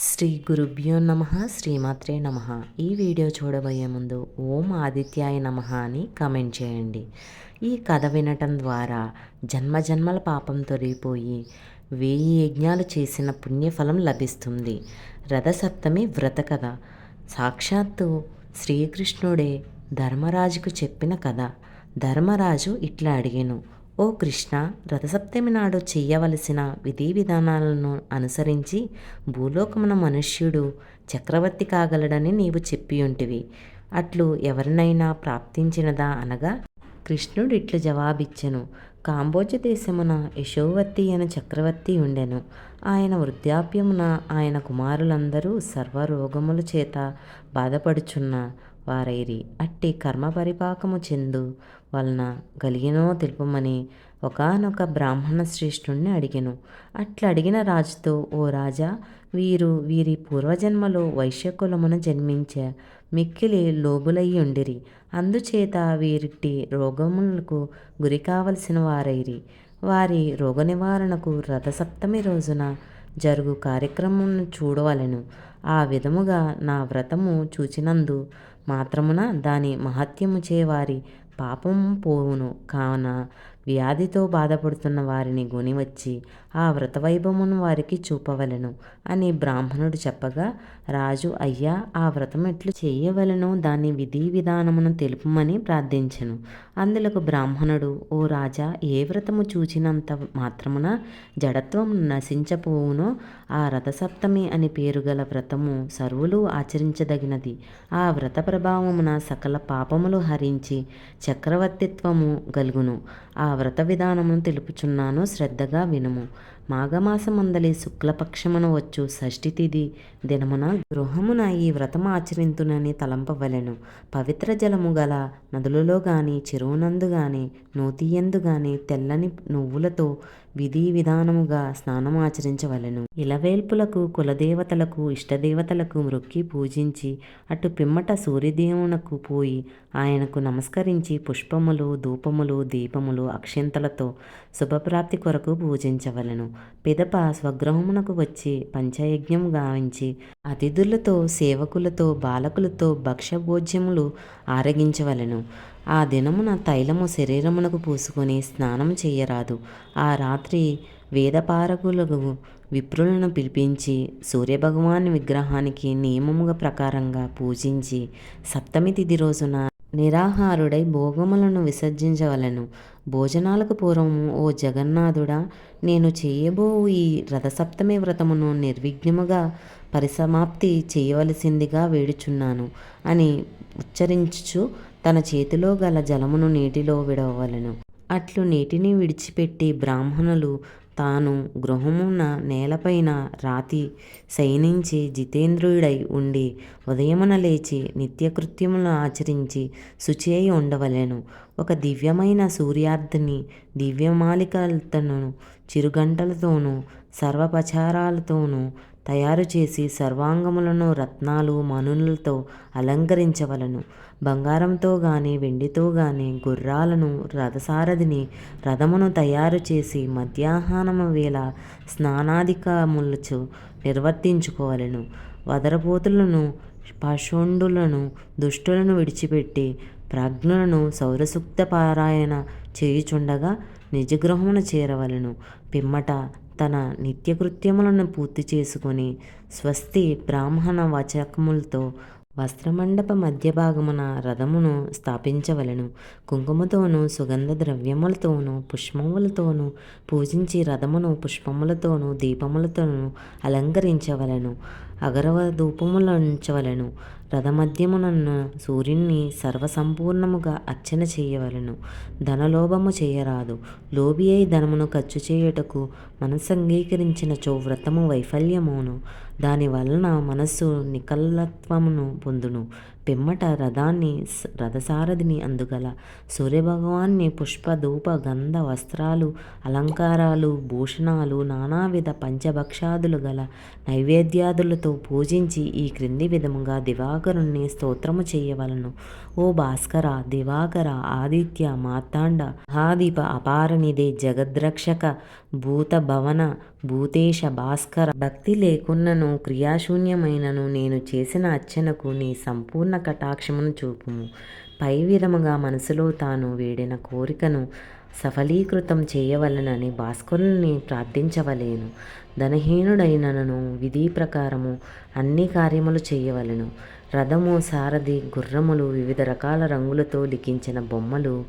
శ్రీ గురుభ్యో నమ శ్రీమాత్రే నమ. ఈ వీడియో చూడబోయే ముందు ఓం ఆదిత్యాయ నమ అని కమెంట్ చేయండి. ఈ కథ వినటం ద్వారా జన్మజన్మల పాపం తొలగిపోయి వెయ్యి యజ్ఞాలు చేసిన పుణ్యఫలం లభిస్తుంది. రథసప్తమి వ్రత కథ. సాక్షాత్తు శ్రీకృష్ణుడే ధర్మరాజుకు చెప్పిన కథ. ధర్మరాజు ఇట్లా అడిగాను. ఓ కృష్ణ రథసప్తమి నాడు చెయ్యవలసిన విధి విధానాలను అనుసరించి భూలోకమున మనుష్యుడు చక్రవర్తి కాగలడని నీవు చెప్పియుంటివి. అట్లు ఎవరినైనా ప్రాప్తించినదా అనగా కృష్ణుడు ఇట్లు జవాబిచ్చెను. కాంబోజ దేశమున యశోవతి అను చక్రవర్తి ఉండెను. ఆయన వృద్ధాప్యమున ఆయన కుమారులందరూ సర్వరోగముల చేత బాధపడుచున్న వారైరి. అట్టి కర్మ పరిపాకము చెందు వలన కలిగినో తెలుపమని ఒకనొక బ్రాహ్మణ శ్రేష్ఠుణ్ణి అడిగెను. అట్లా అడిగిన రాజుతో ఓ రాజా వీరు వీరి పూర్వజన్మలో వైశ్యకులమున జన్మించే మిక్కిలి లోబులయ్యి ఉండిరి. అందుచేత వీరిటి రోగములకు గురి కావలసిన వారైరి. వారి రోగ నివారణకు రథసప్తమి రోజున జరుగు కార్యక్రమం చూడవలెను. ఆ విధముగా నా వ్రతము చూచినందు మాత్రమున దాని మహత్యము చేవారి పాపం పోవును. కావున వ్యాధితో బాధపడుతున్న వారిని గొనివచ్చి ఆ వ్రతవైభవమును వారికి చూపవలెను అని బ్రాహ్మణుడు చెప్పగా రాజు అయ్యా ఆ వ్రతం ఎట్లు చేయవలెను దాని విధి విధానమును తెలుపమని ప్రార్థించెను. అందులకు బ్రాహ్మణుడు ఓ రాజా ఏ వ్రతము చూచినంత మాత్రమున జడత్వం నశించపోవునో ఆ రథసప్తమి అని పేరు గల వ్రతము సర్వులు ఆచరించదగినది. ఆ వ్రత ప్రభావమున సకల పాపములు హరించి చక్రవర్తిత్వము గలుగును. ఆ వ్రత విధానమును తెలుపుచున్నాను. శ్రద్ధగా వినుము. మాఘమాసమందలి శుక్లపక్షమున వచ్చు షష్ఠి తిథి దినమున గృహమున ఈ వ్రతమాచరింతునని తలంపవలెను. పవిత్ర జలము గల నదులలో గాని చెరువునందు గాని నూతియందు గాని తెల్లని నువ్వులతో విధి విధానముగా స్నానం ఆచరించవలెను. ఇలవేల్పులకు కులదేవతలకు ఇష్టదేవతలకు మృక్కి పూజించి అటు పిమ్మట సూర్యదేవునకు పోయి ఆయనకు నమస్కరించి పుష్పములు ధూపములు దీపములు అక్షింతలతో శుభప్రాప్తి కొరకు పూజించవలెను. పిదప స్వగృహమునకు వచ్చి పంచయజ్ఞం గావించి అతిథులతో సేవకులతో బాలకులతో భక్ష్యభోజ్యములు ఆరగించవలెను. ఆ దినమున తైలము శరీరమునకు పూసుకొని స్నానం చేయరాదు. ఆ రాత్రి వేదపారకులకు విప్రులను పిలిపించి సూర్యభగవాన్ విగ్రహానికి నియమముగా ప్రకారంగా పూజించి సప్తమి తిథి రోజున నిరాహారుడై భోగములను విసర్జించవలెను. భోజనాలకు పూర్వము ఓ జగన్నాథుడా నేను చేయబో ఈ రథసప్తమి వ్రతమును నిర్విఘ్నముగా పరిసమాప్తి చేయవలసిందిగా వేడుచున్నాను అని ఉచ్చరించుచు తన చేతిలో గల జలమును నీటిలో విడవలను అట్లు నీటిని విడిచిపెట్టి బ్రాహ్మణులు తాను గృహమున నేలపైన రాతి శయనించి జితేంద్రుడై ఉండి ఉదయమున లేచి నిత్యకృత్యములను ఆచరించి శుచి అయి ఉండవలెను. ఒక దివ్యమైన సూర్యార్థిని దివ్యమాలికలతోనూ చిరుగంటలతోనూ సర్వపచారాలతోనూ తయారు చేసి సర్వాంగములను రత్నాలు మనులతో అలంకరించవలను. బంగారంతో గాని వెండితో గాని గుర్రాలను రథసారథిని రథమును తయారు చేసి మధ్యాహ్నము వేళ స్నానాధికములచు నిర్వర్తించుకోవలను. వదరపోతులను పాషండులను దుష్టులను విడిచిపెట్టి ప్రాజ్ఞులను సౌరసూక్త పారాయణ చేయుచుండగా నిజగృహమున చేరవలను. పిమ్మట తన నిత్యకృత్యములను పూర్తి చేసుకొని స్వస్తి బ్రాహ్మణ వచకములతో వస్త్రమండప మధ్య భాగమున రథమును స్థాపించవలెను. కుంకుమతోనూ సుగంధ ద్రవ్యములతోనూ పుష్పములతోనూ పూజించి రథమును పుష్పములతోనూ దీపములతోనూ అలంకరించవలెను. అగరవ ధూపములంచవలెను. రథమధ్యమునన్న సూర్యుణ్ణి సర్వసంపూర్ణముగా అర్చన చేయవలెను. ధనలోభము చేయరాదు. లోబి అయి ధనమును ఖర్చు చేయుటకు మనస్సు అంగీకరించిన వ్రతము వైఫల్యమును. దాని వలన మనస్సు నికల్లత్వమును పొందును. పిమ్మట రథాన్ని రథసారథిని అందుగల సూర్యభగవాన్ని పుష్ప ధూప గంధ వస్త్రాలు అలంకారాలు భూషణాలు నానావిధ పంచభక్షాదులు గల నైవేద్యాదులతో పూజించి ఈ క్రింది విధముగా దివాకరుణ్ణి స్తోత్రము చేయవలను. ఓ భాస్కర దివాకర ఆదిత్య మార్తాండ మహాదీప అపారనిదే జగద్రక్షక భూత భవన భూతేశ భాస్కర భక్తి లేకున్నను క్రియాశూన్యమైనను నేను చేసిన అర్చనకు నీ సంపూర్ణ కటాక్షమును చూపుము. పై విధముగా మనసులో తాను వేడిన కోరికను సఫలీకృతం చేయవలనని భాస్కరుని ప్రార్థించవలేను. ధనహీనుడైనను విధి ప్రకారము అన్ని కార్యములు చేయవలను. రథము సారథి గుర్రములు వివిధ రకాల రంగులతో లిఖించిన బొమ్మలు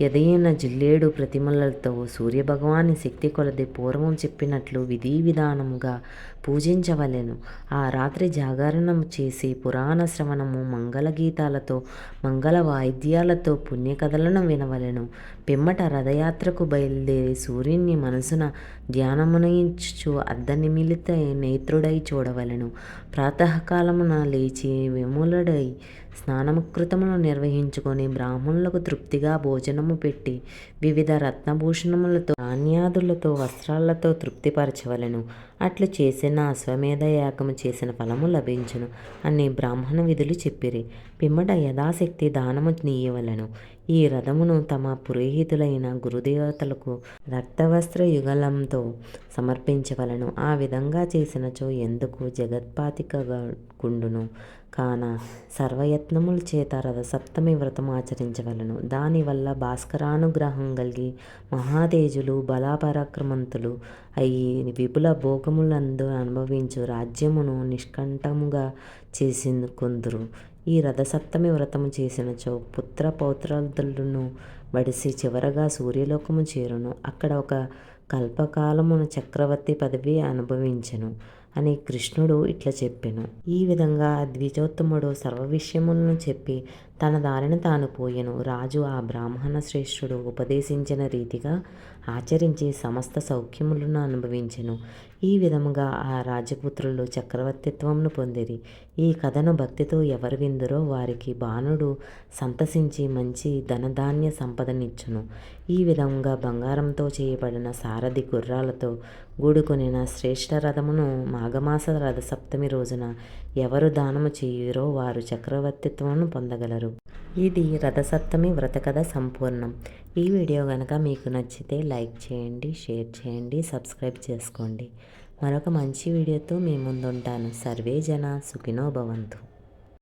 ఎదైన జిల్లేడు ప్రతిమలతో సూర్యభగవాని శక్తి కొలది పూర్వం చెప్పినట్లు విధి విధానముగా పూజించవలెను. ఆ రాత్రి జాగరణం చేసి పురాణ శ్రవణము మంగళ గీతాలతో మంగళ వాయిద్యాలతో పుణ్యకథలను వినవలెను. పిమ్మట రథయాత్రకు బయలుదేరి సూర్యుని మనసున ధ్యానమునయించు అర్ధనిమిలిత నేత్రుడై చూడవలెను. ప్రాతకాలమున లేచి విములుడై స్నానముకృతములు నిర్వహించుకొని బ్రాహ్మణులకు తృప్తిగా భోజనము పెట్టి వివిధ రత్నభూషణములతో ధాన్యాదులతో వస్త్రాలతో తృప్తిపరచవలెను. అట్లు చేసిన అశ్వమేధ యాగము చేసిన ఫలము లభించును అని బ్రాహ్మణ విధులు చెప్పిరి. పిమ్మట యథాశక్తి దానము నీయవలెను. ఈ రథమును తమ పురోహితులైన గురుదేవతలకు రక్తవస్త్ర యుగలంతో సమర్పించవలను. ఆ విధంగా చేసినచో ఎందుకు జగత్పాతికగుండును? కాన సర్వయత్నముల చేత రథసప్తమి వ్రతం ఆచరించవలను. దానివల్ల భాస్కరానుగ్రహం కలిగి మహాతేజులు బలాపరాక్రమంతులు అయి విపుల భోగములందు అనుభవించు రాజ్యమును నిష్కంఠముగా చేసిందుకొందురు ఈ రథసప్తమి వ్రతము చేసినచో పుత్ర పౌత్రాదులను వడిసి చివరగా సూర్యలోకము చేరును. అక్కడ ఒక కల్పకాలమున చక్రవర్తి పదవి అనుభవించెను అని కృష్ణుడు ఇట్లా చెప్పెను. ఈ విధంగా ద్విజోత్తముడు సర్వ విషయములను చెప్పి తన దారిని తాను పోయెను. రాజు ఆ బ్రాహ్మణ శ్రేష్ఠుడు ఉపదేశించిన రీతిగా ఆచరించి సమస్త సౌఖ్యములను అనుభవించెను. ఈ విధముగా ఆ రాజపుత్రులు చక్రవర్తిత్వమును పొందిరి. ఈ కథను భక్తితో ఎవరు విందురో వారికి బాణుడు సంతసించి మంచి ధనధాన్య సంపదనిచ్చును. ఈ విధంగా బంగారంతో చేయబడిన సారథి గుర్రాలతో గూడుకొనిన శ్రేష్ఠ రథమును మాఘమాస రథసప్తమి రోజున ఎవరు దానము చేయురో వారు చక్రవర్తిత్వమును పొందగలరు. ఇది రథసప్తమి వ్రతకథ సంపూర్ణం. ఈ వీడియో కనుక మీకు నచ్చితే లైక్ చేయండి షేర్ చేయండి సబ్స్క్రైబ్ చేసుకోండి. మరొక మంచి వీడియోతో మీ ముందుంటాను. సర్వే జన సుఖినో భవంతు.